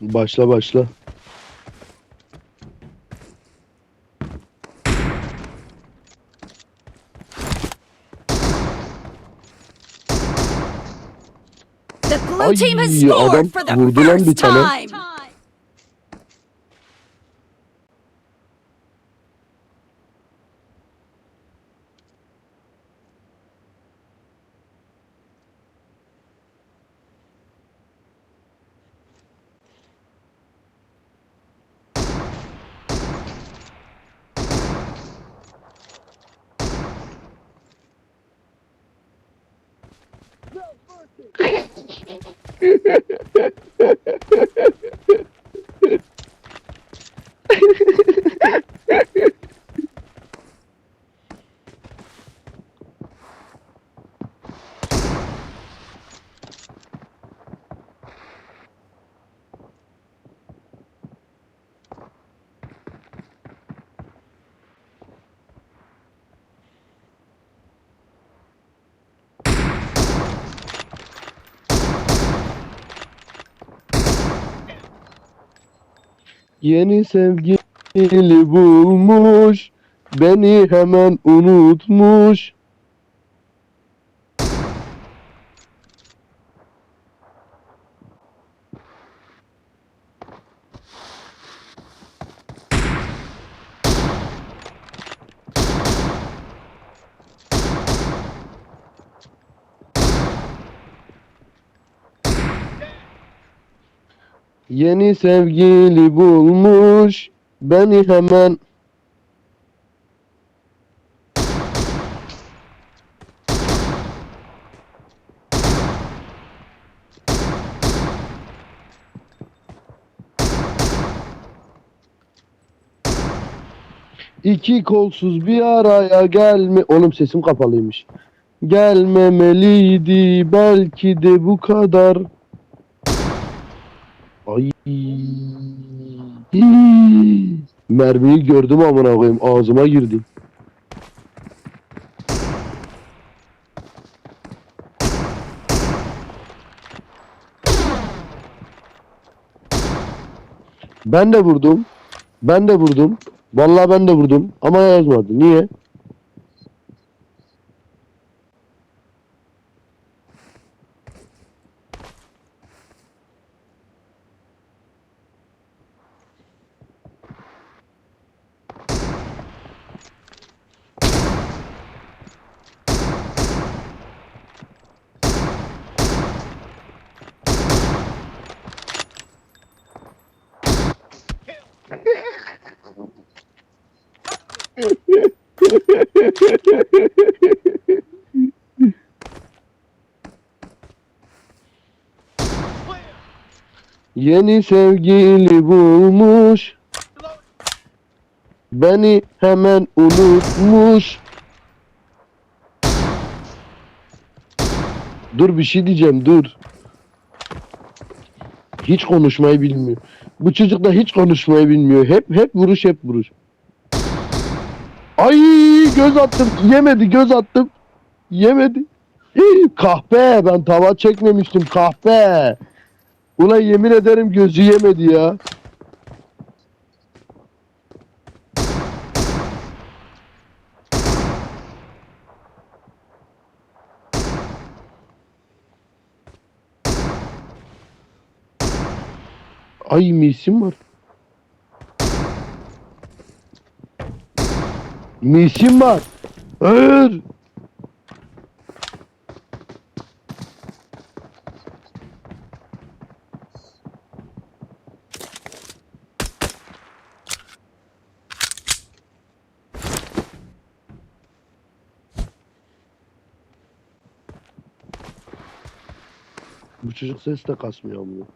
Başla başla. The blue team has Ay, scored adam for the vurdu lan bir first tane. time. Go, Yeni sevgili bulmuş. Beni hemen unutmuş. Yeni sevgili bulmuş. Beni hemen İki kolsuz bir araya gelme... Oğlum sesim kapalıymış. Gelmemeliydi belki de bu kadar. Ay. Mermiyi gördüm amına koyayım ağzıma girdi. Ben de vurdum. Ben de vurdum. Vallahi ben de vurdum ama yazmadı. Niye? Yeni sevgili bulmuş. Beni hemen unutmuş. Dur bir şey diyeceğim dur. Hiç konuşmayı bilmiyor. Bu çocuk da hiç konuşmayı bilmiyor. Hep hep vuruş hep vuruş. Ay göz attım. Yemedi göz attım. Yemedi. Hii, kahpe ben tava çekmemiştim kahpe. Ulan yemin ederim gözü yemedi ya. Ay misim var. Misim var. Hayır. Bu çocuk ses de kasmıyor bunu.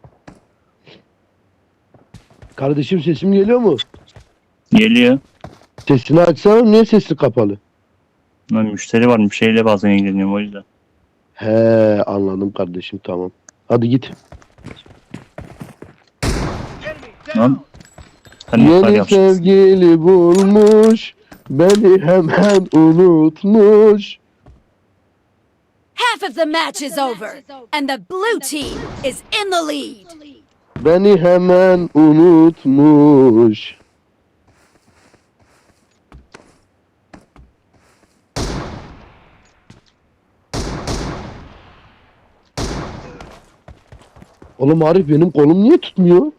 Kardeşim sesim geliyor mu? Geliyor. Sesini açsana niye sesi kapalı? Lan müşteri var bir şeyle bazen ilgileniyorum o yüzden. He anladım kardeşim tamam. Hadi git. Lan. Sen ne kadar Yeni yapmışsın? sevgili bulmuş. Beni hemen unutmuş. Half of the match is over, and the blue team is in the lead. Beni hemen unutmuş. Oğlum Arif benim kolum niye tutmuyor?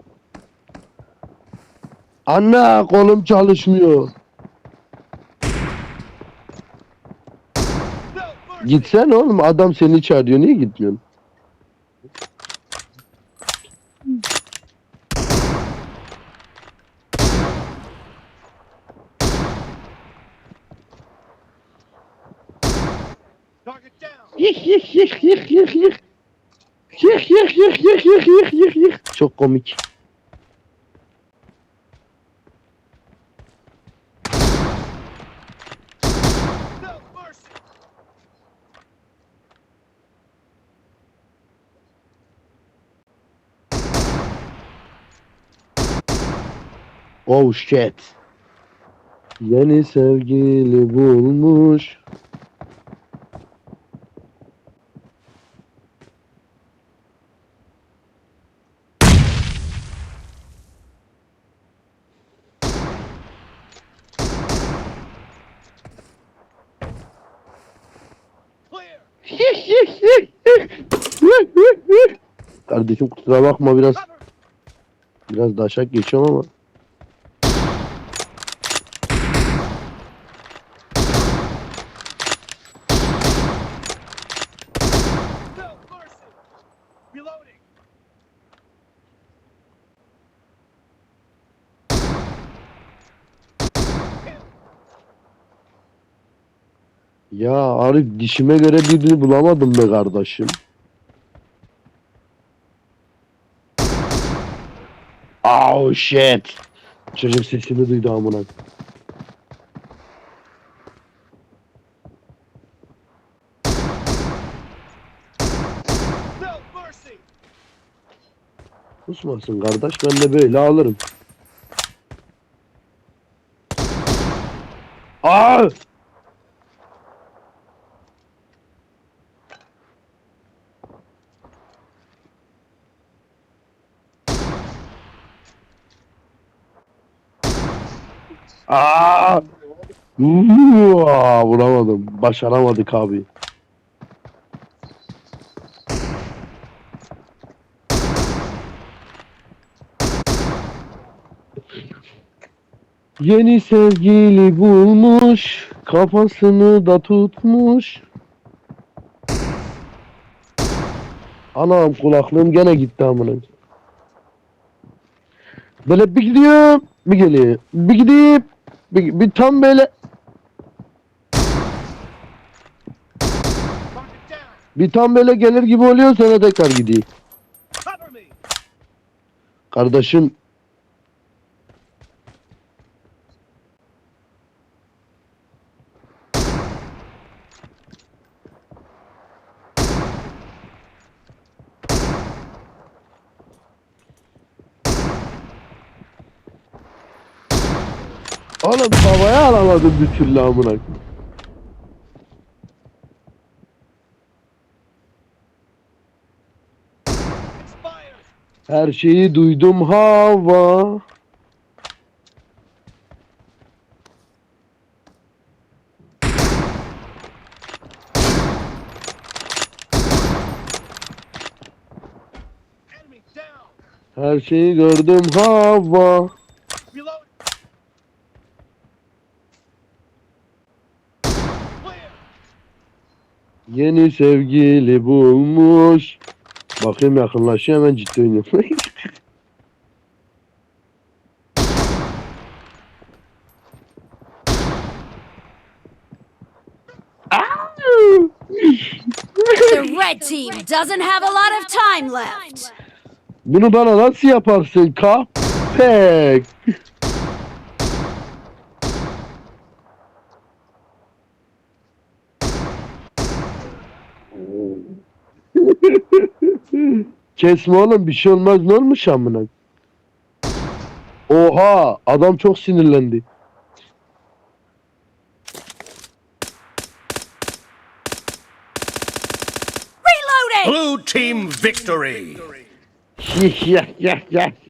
Anne kolum çalışmıyor. Gitsen oğlum adam seni çağırıyor niye gitmiyorsun? Yık yık yık yık yık yık. Yık yık yık yık yık yık yık yık. Çok komik. Oh shit. Yeni sevgili bulmuş. Kardeşim kusura bakma biraz biraz daşak geçiyorum ama. Ya Arif dişime göre birini bulamadım be kardeşim. Oh shit. Çocuk sesini duydu amına. Kusmasın kardeş ben de böyle alırım. Aa! Aa! Vuramadım. Başaramadık abi. Yeni sevgili bulmuş, kafasını da tutmuş. Anam kulaklığım gene gitti amına. Böyle bir gidiyorum, bir geliyor. Bir gidip, bir, bir tam böyle, bir tam böyle gelir gibi oluyor sonra tekrar me. Kardeşim Oğlum havaya alamadım bir türlü amına. Her şeyi duydum hava. Her şeyi gördüm hava. Yeni sevgili bulmuş. Bakayım yakınlaşıyor hemen ciddi oynuyor. The red team doesn't have a lot of time left. Bunu bana nasıl yaparsın kapek? Kesme oğlum bir şey olmaz ne olmuş amına? Oha adam çok sinirlendi. Reloading! Blue team victory. Yeh yeh yeh.